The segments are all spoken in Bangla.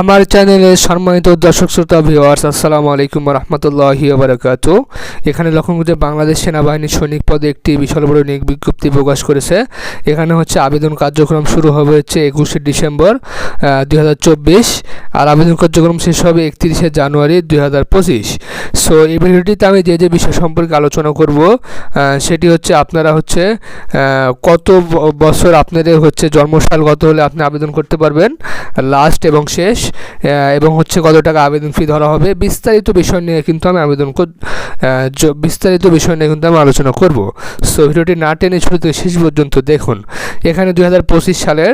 আমার চ্যানেলের সম্মানিত দর্শক, শ্রোতা ভিওয়ার্স আসসালামু আলাইকুম রহমতুল্লাহি বারাকাত এখানে লক্ষণগুজে বাংলাদেশ সেনাবাহিনী সৈনিক পদে একটি বিশাল বড় নিয়োগ বিজ্ঞপ্তি প্রকাশ করেছে। এখানে হচ্ছে আবেদন কার্যক্রম শুরু হবে হচ্ছে একুশে ডিসেম্বর দুই হাজার চব্বিশ। আর আবেদন কার্যক্রম শেষ হবে একত্রিশে জানুয়ারি, দুই হাজার পঁচিশ। সো এই ভিডিওটিতে আমি যে যে বিষয় সম্পর্কে আলোচনা করব সেটি হচ্ছে আপনারা হচ্ছে কত বছর আপনাদের হচ্ছে জন্মসাল কত হলে আপনি আবেদন করতে পারবেন লাস্ট এবং শেষ এবং হচ্ছে কত টাকা আবেদন ফি ধরা হবে, বিস্তারিত বিষয় নিয়ে কিন্তু আমি আবেদন বিস্তারিত বিষয় নিয়ে কিন্তু আমি আলোচনা করব। সো ভিডিওটি না টেনে শুরু থেকে শেষ পর্যন্ত দেখুন। এখানে দুই হাজার পঁচিশ সালের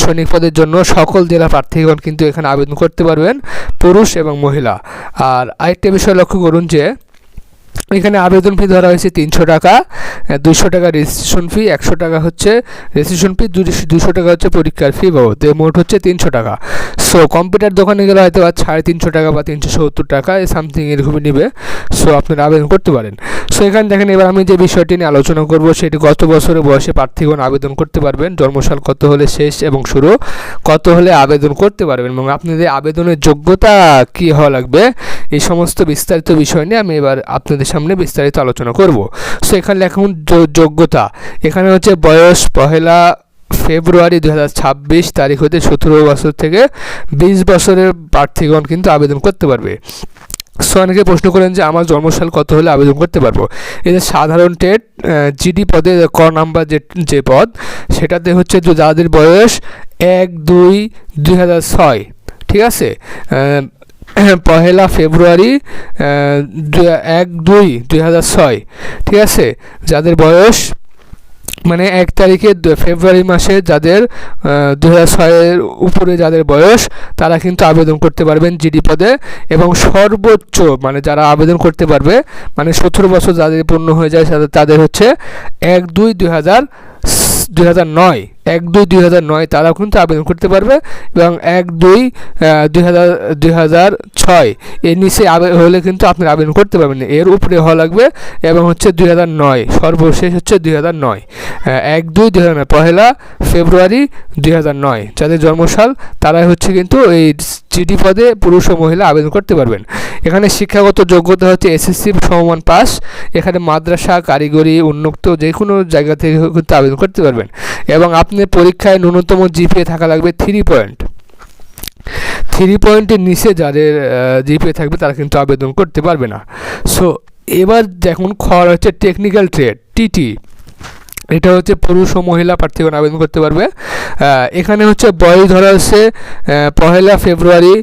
সৈনিক পদের জন্য সকল জেলা প্রার্থীগণ কিন্তু এখানে আবেদন করতে পারবেন, পুরুষ এবং মহিলা। আর আরেকটা বিষয় লক্ষ্য করুন যে এখানে আবেদন ফি ধরা হয়েছে তিনশো টাকা দুশো টাকা রেজিস্ট্রেশন ফি একশো টাকা হচ্ছে রেজিস্ট্রেশন ফি দুশো টাকা হচ্ছে পরীক্ষার ফি বাবদ। মোট হচ্ছে তিনশো টাকা। সো কম্পিউটার দোকানে গেলে হয়তো বা সাড়ে তিনশো টাকা বা তিনশো সত্তর টাকা সামথিং এরকমই নেবে। সো আপনারা আবেদন করতে পারেন। সো এখানে দেখেন, এবার আমি যে বিষয়টি নিয়ে আলোচনা করব, সেটি গত বছরের বয়সে প্রার্থীগণ আবেদন করতে পারবেন। জন্মসাল কত হলে শেষ এবং শুরু? কত হলে আবেদন করতে পারবেন? এবং আপনাদের আবেদনের যোগ্যতা কি হওয়া লাগবে? এই সমস্ত বিস্তারিত বিষয় নিয়ে আমি এবার আপনাদের সামনে বিস্তারিত আলোচনা করব। সো এখানে এখন যোগ্যতা। এখানে হচ্ছে বয়স পহেলা ফেব্রুয়ারি দু হাজার ছাব্বিশ তারিখ হতে সতেরো বছর থেকে বিশ বছরের প্রার্থীগণ কিন্তু আবেদন করতে পারবে। সো অনেকে প্রশ্ন করেন যে আমার জন্মসাল কত হলে আবেদন করতে পারব? যে সাধারণ টেট জিডি পদে ক নাম্বার যে যে পদ, সেটাতে হচ্ছে যাদের বয়স এক দুই দুই ঠিক আছে? পহেলা ফেব্রুয়ারি দু- এক দুই দুই হাজার ছয়। ঠিক আছে? যাদের বয়স মানে এক তারিখে দু- ফেব্রুয়ারি মাসে যাদের দু হাজার ছয়ের উপরে যাদের বয়স, তারা কিন্তু আবেদন করতে পারবেন জিডি পদে। এবং সর্বোচ্চ মানে যারা আবেদন করতে পারবে মানে সতেরো বছর যাদের পূর্ণ হয়ে যায়, তাদের- হচ্ছে এক দুই দুই হাজার দুই হাজার নয়, এক দুই দুই হাজার নয় তারাও কিন্তু আবেদন করতে পারবে এবং এক দুই দুই হাজার দুই হাজার ছয়, এর নিচে হলে কিন্তু আপনি আবেদন করতে পারবেন। এর উপরে হওয়া লাগবে এবং হচ্ছে দুই হাজার নয়, সর্বশেষ হচ্ছে দুই হাজার নয় এক দুই দুই হাজার নয়, পহেলা ফেব্রুয়ারি দুই হাজার নয়, যাদের জন্মসাল, তারাই হচ্ছে কিন্তু এই জিডি পদে পুরুষ ও মহিলা আবেদন করতে পারবেন। এখানে শিক্ষাগত যোগ্যতা হচ্ছে এসএসসি সমমান পাস। এখানে মাদ্রাসা, কারিগরি, উন্মুক্ত যে কোনো জায়গা থেকে কিন্তু আবেদন করতে পারবেন। এবং আপনি পরীক্ষায় ন্যূনতম জিপিএ থাকা লাগবে থ্রি পয়েন্ট থ্রি পয়েন্টের নিচে যাদের জিপিএ থাকবে তারা কিন্তু আবেদন করতে পারবে না। সো এবার দেখুন খর হচ্ছে টেকনিক্যাল ট্রেড টিটি এটা হচ্ছে পুরুষ ও মহিলা প্রার্থীগণ আবেদন করতে পারবে। এখানে হচ্ছে বয়স ধরা হচ্ছে পহেলা ফেব্রুয়ারি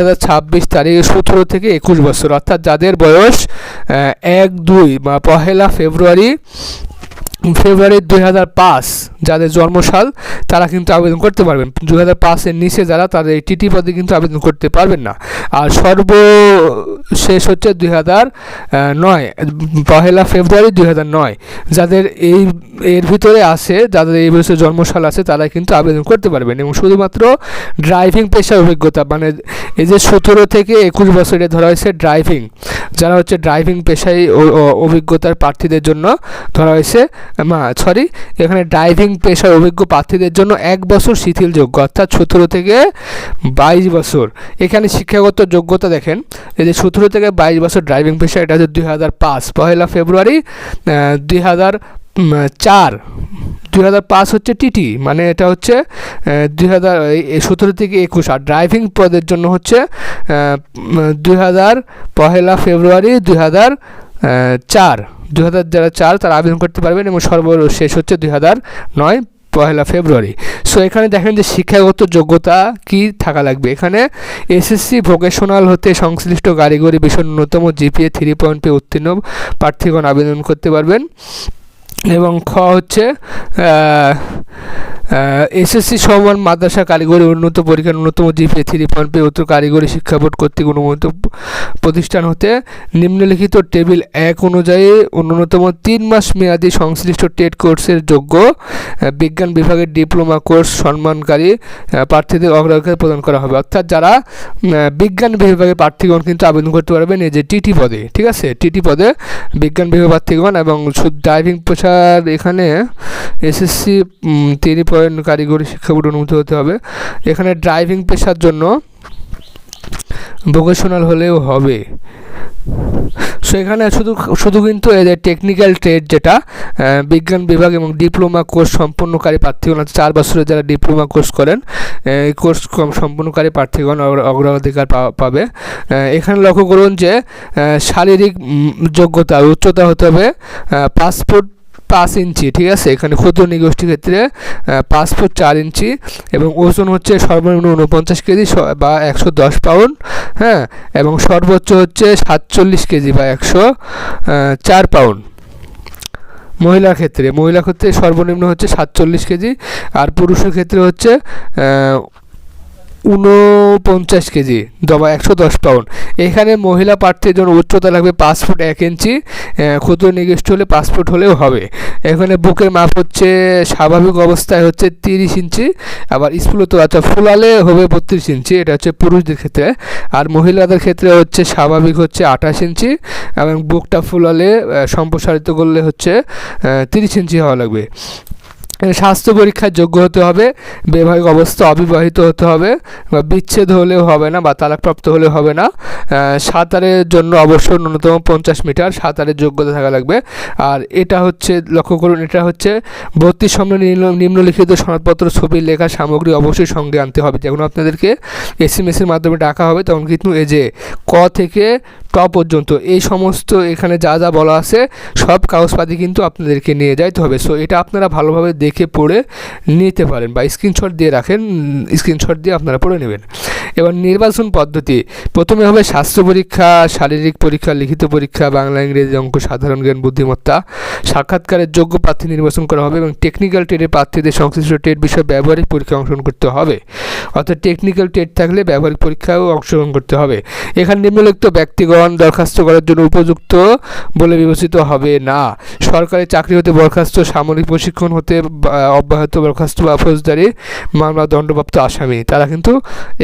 হাজার ছাব্বিশ তারিখ সতেরো থেকে একুশ বছর। অর্থাৎ যাদের বয়স এক, দুই বা পহেলা ফেব্রুয়ারি ফেব্রুয়ারি দুই হাজার পাঁচ যাদের জন্মসাল, তারা কিন্তু আবেদন করতে পারবেন। দুই হাজার পাঁচের নিচে যারা, তাদের টিটি পদে কিন্তু আবেদন করতে পারবেন না। আর সর্বশেষ হচ্ছে দুই হাজার নয়, পহেলা ফেব্রুয়ারি দুই হাজার নয়। যাদের এই, এর ভিতরে আছে, যাদের এই বছর জন্মসাল আছে তারা কিন্তু আবেদন করতে পারবেন। এবং শুধুমাত্র ড্রাইভিং পেশার অভিজ্ঞতা মানে এই যে সতেরো থেকে একুশ বছরে ধরা হয়েছে ড্রাইভিং, যারা হচ্ছে ড্রাইভিং পেশায় অভিজ্ঞতার প্রার্থীদের জন্য ধরা হয়েছে সরি এখানে ড্রাইভিং পেশার অভিজ্ঞ প্রার্থীদের জন্য এক বছর শিথিলযোগ্য, অর্থাৎ সতেরো থেকে বাইশ বছর। এখানে শিক্ষাগত যোগ্যতা দেখেন যে সতেরো থেকে বাইশ বছর ড্রাইভিং পেশা এটা হচ্ছে দুই হাজার পাঁচ পহেলা ফেব্রুয়ারি দুই হাজার চার, দুই হাজার পাঁচ হচ্ছে টিটি মানে এটা হচ্ছে দুই হাজার সতেরো থেকে একুশ, আর ড্রাইভিং পদের জন্য হচ্ছে দুই হাজার পহেলা ফেব্রুয়ারি, দুই হাজার চার দু হাজার যারা চার তারা আবেদন করতে পারবেন এবং সর্বশেষ হচ্ছে দুই হাজার নয় পহেলা ফেব্রুয়ারি। সো এখানে দেখেন যে শিক্ষাগত যোগ্যতা কি থাকা লাগবে? এখানে এসএসসি ভোকেশনাল হতে সংশ্লিষ্ট কারিগরি বিষয় ন্যূনতম জিপিএ থ্রি পয়েন্ট পে উত্তীর্ণ প্রার্থীগণ আবেদন করতে পারবেন। এবং খ হচ্ছে এসএসসি সমান মাদ্রাসা কারিগরি উন্নত পরীক্ষার ন্যূনতম জিপিএ থ্রি পয়েন্ট পেয়ে উত্তর কারিগরি শিক্ষা বোর্ড কর্তৃক অনুমোদিত প্রতিষ্ঠান হতে নিম্নলিখিত টেবিল এক অনুযায়ী ন্যূনতম তিন মাস মেয়াদি সংশ্লিষ্ট টেট কোর্সের যোগ্য বিজ্ঞান বিভাগের ডিপ্লোমা কোর্স সম্মানকারী প্রার্থীদের অগ্রাধিকার প্রদান করা হবে। অর্থাৎ যারা বিজ্ঞান বিভাগের প্রার্থীগণ কিন্তু আবেদন করতে পারবেন এই যে টিটি পদে, ঠিক আছে? টিটি পদে বিজ্ঞান বিভাগ প্রার্থীগণ এবং ড্রাইভিং পেশার এখানে এসএসসি তিন পয়েন্ট কারিগরি শিক্ষা বোর্ড অনুমতি হতে হবে। এখানে ড্রাইভিং পেশার জন্য ভোকেশনাল হলেও হবে। সো এখানে শুধু শুধু কিন্তু এদের টেকনিক্যাল ট্রেড যেটা বিজ্ঞান বিভাগ এবং ডিপ্লোমা কোর্স সম্পন্নকারী প্রার্থীগণ আছে চার বছরের যারা ডিপ্লোমা কোর্স করেন এই কোর্স সম্পন্নকারী প্রার্থীগণ অগ্রাধিকার পাবে। এখানে লক্ষ্য করুন যে শারীরিক যোগ্যতা, উচ্চতা হতে হবে ফুট পাঁচ ইঞ্চি, ঠিক আছে? এখানে ক্ষুদ্র নিগোষ্ঠীর ক্ষেত্রে পাঁচ ফুট চার ইঞ্চি এবং ওজন হচ্ছে সর্বনিম্ন উনপঞ্চাশ কেজি বা একশো দশ পাউন্ড হ্যাঁ? এবং সর্বোচ্চ হচ্ছে সাতচল্লিশ কেজি বা একশো চার পাউন্ড। মহিলার ক্ষেত্রে মহিলার ক্ষেত্রে সর্বনিম্ন হচ্ছে সাতচল্লিশ কেজি, আর পুরুষের ক্ষেত্রে হচ্ছে উনপঞ্চাশ কেজি দবা একশো দশ পাউন্ড এখানে মহিলা প্রার্থীর জন্য উচ্চতা লাগবে পাঁচ ফুট এক ইঞ্চি ক্ষুদ্র নির্দিষ্ট হলে পাঁচ ফুট হলেও হবে। এখানে বুকের মাপ হচ্ছে, স্বাভাবিক অবস্থায় হচ্ছে তিরিশ ইঞ্চি, আবার স্ফুলত আচ্ছা ফুলালে হবে বত্রিশ ইঞ্চি, এটা হচ্ছে পুরুষদের ক্ষেত্রে। আর মহিলাদের ক্ষেত্রে হচ্ছে স্বাভাবিক হচ্ছে আঠাশ ইঞ্চি, এবং বুকটা ফুলালে সম্প্রসারিত করলে হচ্ছে তিরিশ ইঞ্চি হওয়া লাগবে। স্বাস্থ্য পরীক্ষার যোগ্য হতে হবে বৈবাহিক অবস্থা অবিবাহিত হতে হবে, বা বিচ্ছেদ হলেও হবে না, বা তালাকপ্রাপ্ত হলেও হবে না। সাঁতারের জন্য অবশ্যই ন্যূনতম পঞ্চাশ মিটার সাঁতারের যোগ্যতা থাকা লাগবে। আর এটা হচ্ছে, লক্ষ্য করুন, এটা হচ্ছে ভর্তির সামনে নিম্ন- নিম্নলিখিত সনদপত্র ছবি লেখা সামগ্রী অবশ্যই সঙ্গে আনতে হবে। যখন আপনাদেরকে এস এম এসের মাধ্যমে ডাকা হবে, তখন কিন্তু এই যে ক থেকে ট পর্যন্ত। এই সমস্ত এখানে যা যা বলা আছে, সব কাগজপাতি কিন্তু আপনাদেরকে নিয়ে যাইতে হবে। সো এটা আপনারা ভালোভাবে দেখে পড়ে নিতে পারেন বা স্ক্রিনশট দিয়ে রাখেন স্ক্রিনশট দিয়ে আপনারা পড়ে নেবেন। এবার নির্বাচন পদ্ধতি। প্রথমে হবে স্বাস্থ্য পরীক্ষা, শারীরিক পরীক্ষা, লিখিত পরীক্ষা, বাংলা, ইংরেজি অঙ্ক, সাধারণ জ্ঞান, বুদ্ধিমত্তা। সাক্ষাৎকারের যোগ্য প্রার্থী নির্বাচন করা হবে এবং টেকনিক্যাল ট্রেডের প্রার্থীদের সংশ্লিষ্ট ট্রেড বিষয়ে ব্যবহারিক পরীক্ষা অংশগ্রহণ করতে হবে। অর্থাৎ টেকনিক্যাল ট্রেড থাকলে ব্যবহারিক পরীক্ষাও অংশগ্রহণ করতে হবে। এখানে নিম্নলিখিত ব্যক্তিগণ দরখাস্ত করার জন্য উপযুক্ত বলে বিবেচিত হবে না। সরকারি চাকরি হতে বরখাস্ত, সামরিক প্রশিক্ষণ হতে অব্যাহত বরখাস্ত বা ফৌজদারি মামলা দণ্ডপ্রাপ্ত আসামি। তারা কিন্তু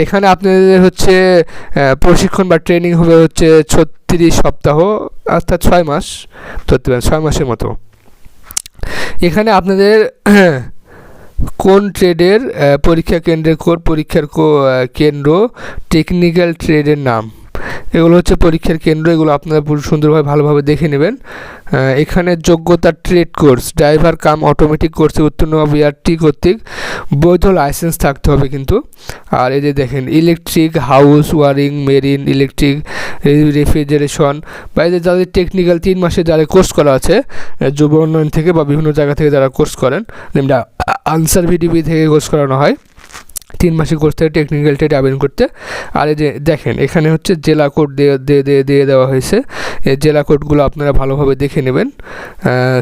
এখানে আপনাদের হচ্ছে প্রশিক্ষণ বা ট্রেনিং হবে হচ্ছে ছত্রিশ সপ্তাহ, অর্থাৎ ছয় মাস ধরতে পারেন, ছয় মাসের মতো। এখানে আপনাদের কোন ট্রেডের পরীক্ষা কেন্দ্রের কোড পরীক্ষার কেন্দ্র? টেকনিক্যাল ট্রেডের নাম। এগুলো হচ্ছে পরীক্ষার কেন্দ্র, এগুলো আপনারা সুন্দরভাবে, ভালোভাবে দেখে নেবেন। এখানে যোগ্যতা trade course driver cum automatic কোর্সে উত্তীর্ণ বিআরটি কর্তৃক। বৈধ লাইসেন্স থাকতে হবে কিন্তু। আর এই যে দেখেন electric house wiring marine electric refrigeration বা এই যে যাদের টেকনিক্যাল তিন মাসে যারা কোর্স করা আছে যুব উন্নয়ন থেকে বা বিভিন্ন জায়গা থেকে যারা কোর্স করেন আনসার ভিডিপি থেকে কোর্স করানো হয়। তিন মাসে কোর্স থেকে টেকনিক্যাল টেট আবেদন করতে। আর এই যে দেখেন, এখানে হচ্ছে জেলা কোড দিয়ে দিয়ে দিয়ে দিয়ে দেওয়া হয়েছে। এই জেলা কোডগুলো আপনারা ভালোভাবে দেখে নেবেন।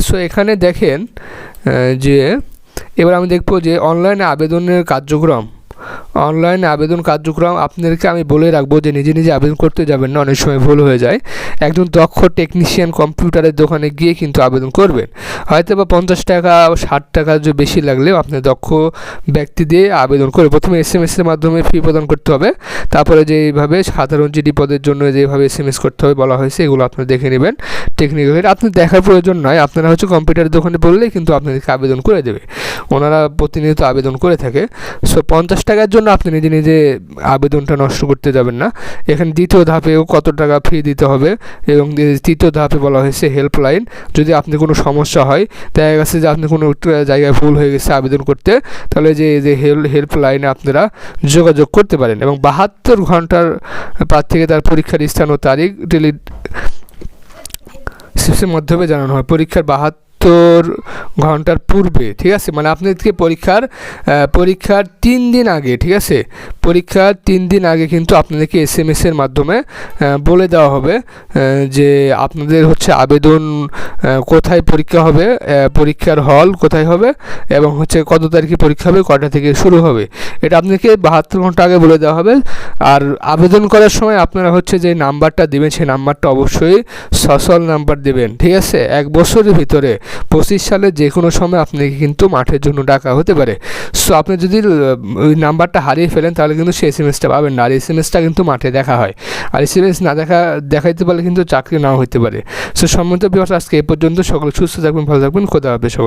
সো এখানে দেখেন যে এবার আমি দেখব যে অনলাইনে আবেদনের কার্যক্রম অনলাইনে আবেদন কার্যক্রম আপনাদেরকে আমি বলে রাখব যে নিজে নিজে আবেদন করতে যাবেন না, অনেক সময় ভুল হয়ে যায়। একজন দক্ষ টেকনিশিয়ান কম্পিউটারের দোকানে গিয়ে কিন্তু আবেদন করবেন। হয়তো বা পঞ্চাশ টাকা, ষাট টাকা যে বেশি লাগলেও আপনি দক্ষ ব্যক্তি দিয়ে আবেদন করে প্রথমে এস এম এসের মাধ্যমে ফি প্রদান করতে হবে। তারপরে যে এইভাবে সাধারণ জিডি পদের জন্য যেভাবে এস এম এস করতে হবে বলা হয়েছে, এগুলো আপনারা দেখে নেবেন। টেকনিক্যাল আপনি দেখার প্রয়োজন নয়। আপনারা হচ্ছে কম্পিউটারের দোকানে বললেই কিন্তু আপনাদেরকে আবেদন করে দেবে। ওনারা প্রতিনিয়ত আবেদন করে থাকে। সো পঞ্চাশ টাকার জন্য আপনি নিজে নিজে আবেদনটা নষ্ট করতে যাবেন না। এখানে দ্বিতীয় ধাপেও কত টাকা ফি দিতে হবে এবং তৃতীয় ধাপে বলা হয়েছে হেল্পলাইন যদি আপনি কোনো সমস্যা হয়, দেখা গেছে যে আপনি কোনো জায়গায় ভুল হয়ে গেছে আবেদন করতে, তাহলে যে যে হেল্প হেল্পলাইনে আপনারা যোগাযোগ করতে পারেন এবং বাহাত্তর ঘণ্টার প্রার্থীকে তার পরীক্ষার স্থান ও তারিখ ডেলি সিপসের মাধ্যমে জানানো হয়। পরীক্ষার বাহাত্তর ঘণ্টার পূর্বে, ঠিক আছে? মানে আপনাদেরকে পরীক্ষার পরীক্ষার তিন দিন আগে, ঠিক আছে? পরীক্ষার তিন দিন আগে কিন্তু আপনাদেরকে এস এম এসের মাধ্যমে বলে দেওয়া হবে যে আপনাদের হচ্ছে আবেদন কোথায় পরীক্ষা হবে পরীক্ষার হল কোথায় হবে এবং হচ্ছে কত তারিখে পরীক্ষা হবে, কটা থেকে শুরু হবে। এটা আপনাকে বাহাত্তর ঘণ্টা আগে বলে দেওয়া হবে। আর আবেদন করার সময় আপনারা হচ্ছে যে নাম্বারটা দেবেন, সেই নাম্বারটা অবশ্যই সচল নাম্বার দেবেন, ঠিক আছে? এক বছরের ভিতরে। পঁচিশ সালে যে কোনো সময় আপনাকে কিন্তু মাঠের জন্য ডাকা হতে পারে। সো আপনি যদি ওই নাম্বারটা হারিয়ে ফেলেন, তাহলে কিন্তু সেই এস এম এসটা পাবেন না। আর এস এম এসটা কিন্তু মাঠে দেখা হয়। আর এস এম এস না দেখা, দেখাইতে পারলে কিন্তু চাকরি নাও হতে পারে। সো সম্মত বিভাগ আজকে এই পর্যন্ত। সকলে সুস্থ থাকবেন, ভালো থাকবেন। খোদা হবে সকল